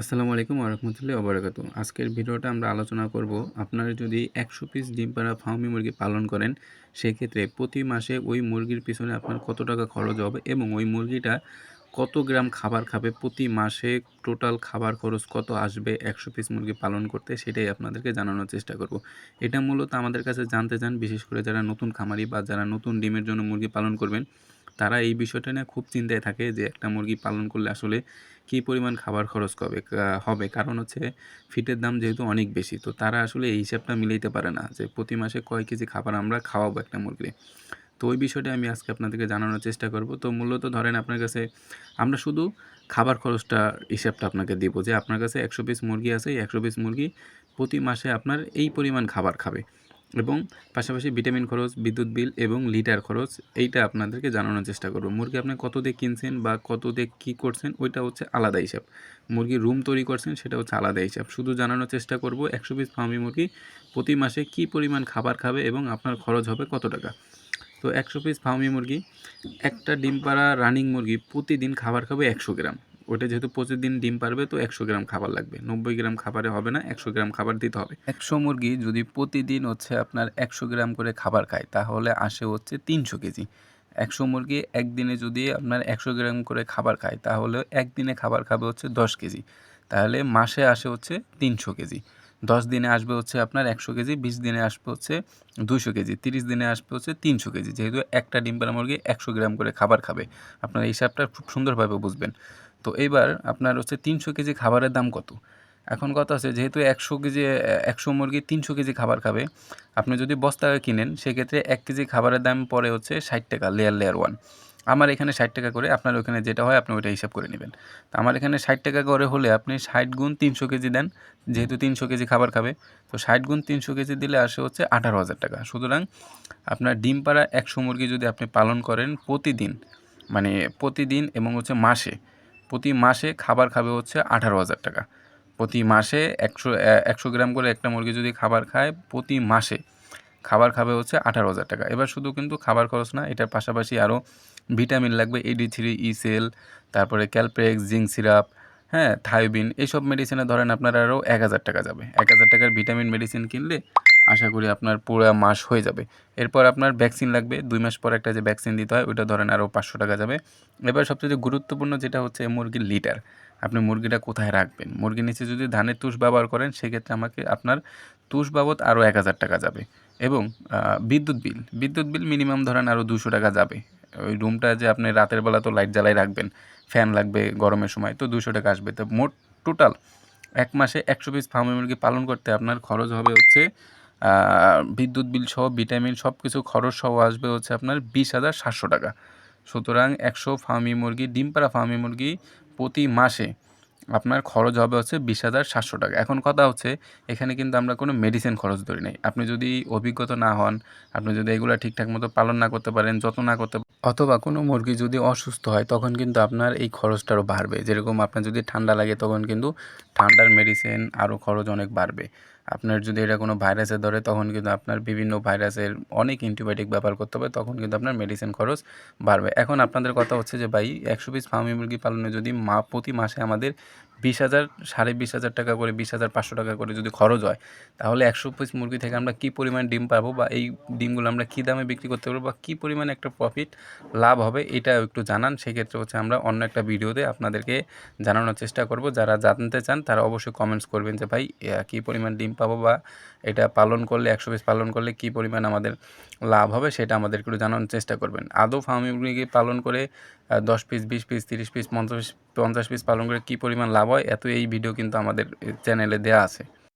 আসসালামু আলাইকুম ওরহমতুল্লাহ ওবরাকাত আজকের ভিডিওটা আমরা আলোচনা করব আপনারা যদি একশো পিস ডিম পাড়া ফার্মি মুরগি পালন করেন, সেক্ষেত্রে প্রতি মাসে ওই মুরগির পিছনে আপনার কত টাকা খরচ হবে এবং ওই মুরগিটা কত গ্রাম খাবার খাবে, প্রতি মাসে টোটাল খাবার খরচ কত আসবে একশো পিস মুরগি পালন করতে, সেটাই আপনাদেরকে জানানোর চেষ্টা করব। এটা মূলত আমাদের কাছে জানতে চান, বিশেষ করে যারা নতুন খামারি বা যারা নতুন ডিমের জন্য মুরগি পালন করবেন তারা এই বিষয়টা নিয়ে খুব চিন্তায় থাকে যে একটা মুরগি পালন করলে আসলে কী পরিমাণ খাবার খরচ হবে হবে? কারণ হচ্ছে ফিটের দাম যেহেতু অনেক বেশি, তো তারা আসলে এই হিসাবটা মিলাইতে পারে না যে প্রতি মাসে কয় কেজি খাবার আমরা খাওয়াবো একটা মুরগি তো ওই বিষয়টা আমি আজকে আপনাদেরকে জানানোর চেষ্টা করব। তো মূলত ধরেন আপনার কাছে আমরা শুধু খাবার খরচটা হিসাবটা আপনাকে দিব যে আপনার কাছে একশো পিস মুরগি আছে একশো পিস মুরগি প্রতি মাসে আপনার এই পরিমাণ খাবার খাবে। এবং পাশাপাশি ভিটামিন খরচ, বিদ্যুৎ বিল এবং লিটার খরচ, এইটা আপনাদেরকে জানানোর চেষ্টা করব। মুরগি আপনি কত দিয়ে কিনছেন বা কত দিয়ে কী করছেন, ওইটা হচ্ছে আলাদা হিসাব। মুরগির রুম তৈরি করছেন, সেটা হচ্ছে আলাদা হিসাব। শুধু জানানোর চেষ্টা করব, একশো পিস ফার্মি মুরগি প্রতি মাসে কী পরিমাণ খাবার খাবে এবং আপনার খরচ হবে কত টাকা? তো একশো পিস ফার্মি মুরগি, একটা ডিম পাড়া রানিং মুরগি প্রতিদিন খাবার খাবে একশো গ্রাম। ওটা যেহেতু প্রতিদিন ডিম পারবে, তো একশো গ্রাম খাবার লাগবে। নব্বই গ্রাম খাবারে হবে না, একশো গ্রাম খাবার দিতে হবে। একশো মুরগি যদি প্রতিদিন হচ্ছে আপনার একশো গ্রাম করে খাবার খায়, তাহলে আসে হচ্ছে তিনশো কেজি। একশো মুরগি একদিনে যদি আপনার একশো গ্রাম করে খাবার খায়, তাহলে একদিনে খাবার খাবে হচ্ছে দশ কেজি। তাহলে মাসে আসে হচ্ছে তিনশো কেজি। দশ দিনে আসবে হচ্ছে আপনার একশো কেজি, বিশ দিনে আসবে হচ্ছে দুশো কেজি, তিরিশ দিনে আসবে হচ্ছে তিনশো কেজি। যেহেতু একটা ডিম মুরগি একশো গ্রাম করে খাবার খাবে। আপনার এই হিসাবটা খুব সুন্দরভাবে বুঝবেন। তো এইবার আপনার হচ্ছে তিনশো কেজি খাবারের দাম কত? এখন কথা আছে যেহেতু একশো কেজি, একশো মুরগি তিনশো কেজি খাবার খাবে, আপনি যদি বস্তা কিনেন, সেক্ষেত্রে এক কেজি খাবারের দাম পড়ে হচ্ছে ষাট টাকা লেয়ার লেয়ার ওয়ান আমার এখানে ষাট টাকা করে, আপনার ওখানে যেটা হয়, আপনি ওইটা হিসাব করে নেবেন। তো আমার এখানে ষাট টাকা করে হলে আপনি ষাট গুণ তিনশো কেজি দেন, যেহেতু তিনশো কেজি খাবার খাবে, তো ষাট গুণ তিনশো কেজি দিলে আসে হচ্ছে আঠারো হাজার টাকা। সুতরাং আপনার ডিম পাড়া একশো মুরগি যদি আপনি পালন করেন প্রতিদিন মানে প্রতিদিন এবং হচ্ছে মাসে প্রতি মাসে খাবার খাবে হচ্ছে আঠারো হাজার টাকা। প্রতি মাসে একশো একশো গ্রাম করে একটা মুরগি যদি খাবার খায়, প্রতি মাসে খাবার খাবে হচ্ছে আঠারো হাজার টাকা। এবার শুধু কিন্তু খাবার খরচ না, এটার পাশাপাশি আরও ভিটামিন লাগবে এডি থ্রি ইসেল তারপরে ক্যালপ্রেক্স জিঙ্ক সিরাপ হ্যাঁ থাইবিন এইসব মেডিসিনে ধরেন আপনার আরও এক হাজার টাকা যাবে। এক হাজার টাকার ভিটামিন মেডিসিন কিনলে আশা করি আপনার পুরো মাস হয়ে যাবে। এরপর আপনার ভ্যাকসিন লাগবে, দুই মাস পর একটা যে ভ্যাকসিন দিতে হয়, ওইটা ধরেন আরও পাঁচশো টাকা যাবে। এবার সবচেয়ে গুরুত্বপূর্ণ যেটা হচ্ছে মুরগির লিটার আপনি মুরগিটা কোথায় রাখবেন? মুরগির নিচে যদি ধানের তুষ ব্যবহার করেন, সেক্ষেত্রে আমাকে আপনার তুষ বাবদ আরও এক হাজার টাকা যাবে। এবং বিদ্যুৎ বিল। বিদ্যুৎ বিল মিনিমাম ধরেন আরও দুশো টাকা যাবে। ওই রুমটা যে আপনি রাতের বেলা তো লাইট জ্বালাই রাখবেন ফ্যান লাগবে গরমের সময়, তো দুশো টাকা আসবে। তো মোট টোটাল এক মাসে একশো পিস ফার্মি মুরগি পালন করতে আপনার খরচ হবে হচ্ছে বিদ্যুৎ বিল সহ ভিটামিন সব কিছু খরচ সহ আসবে হচ্ছে আপনার বিশ হাজার সাতশো টাকা। সুতরাং একশো ফার্মি মুরগি, ডিম পাড়া ফার্মি মুরগি প্রতি মাসে আপনার খরচ হবে হচ্ছে বিশ হাজার সাতশো টাকা। এখন কথা হচ্ছে, এখানে কিন্তু আমরা কোনো মেডিসিন খরচ ধরি নাই। আপনি যদি অভিজ্ঞতা না হন, আপনি যদি এগুলো ঠিকঠাক মতো পালন না করতে পারেন, যত্ন না করতে অথবা কোনো মুরগি যদি অসুস্থ হয়, তখন কিন্তু আপনার এই খরচটারও বাড়বে। যেরকম আপনার যদি ঠান্ডা লাগে, তখন কিন্তু ঠান্ডার মেডিসিন আরও খরচ অনেক বাড়বে। আপনার যদি এটা কোনো ভাইরাসে ধরে, তখন কিন্তু আপনার বিভিন্ন ভাইরাসের অনেক অ্যান্টিবায়োটিক ব্যবহার করতে হবে, তখন কিন্তু আপনার মেডিসিন খরচ বাড়বে। এখন আপনাদের কথা হচ্ছে যে, ভাই, একশো পিস ফার্মি মুরগি পালনে যদি মা, প্রতি মাসে আমাদের বিশ হাজার, সাড়ে বিশ হাজার টাকা করে, বিশ হাজার পাঁচশো টাকা করে যদি খরচ হয়, তাহলে একশো পিস মুরগি থেকে আমরা কী পরিমাণ ডিম পাবো বা এই ডিমগুলো আমরা কী দামে বিক্রি করতে পারব বা কী পরিমাণ একটা প্রফিট লাভ হবে, এটা একটু জানান। সেক্ষেত্রে হচ্ছে আমরা অন্য একটা ভিডিওতে আপনাদেরকে জানানোর চেষ্টা করব। যারা জানতে চান, তারা অবশ্যই কমেন্টস করবেন যে, ভাই কী পরিমাণ ডিম পাবো বা এটা পালন করলে, একশো পিস পালন করলে কি পরিমাণ আমাদের লাভ হবে সেটা আমাদের একটু জানানোর চেষ্টা করবেন। আদৌ ফার্মি পালন করে দশ পিস, বিশ পিস, তিরিশ পিস, পঞ্চাশ পঞ্চাশ পিস পালন করে কি পরিমাণ লাভ হয়, এত এই ভিডিও কিন্তু আমাদের চ্যানেলে দেওয়া আছে।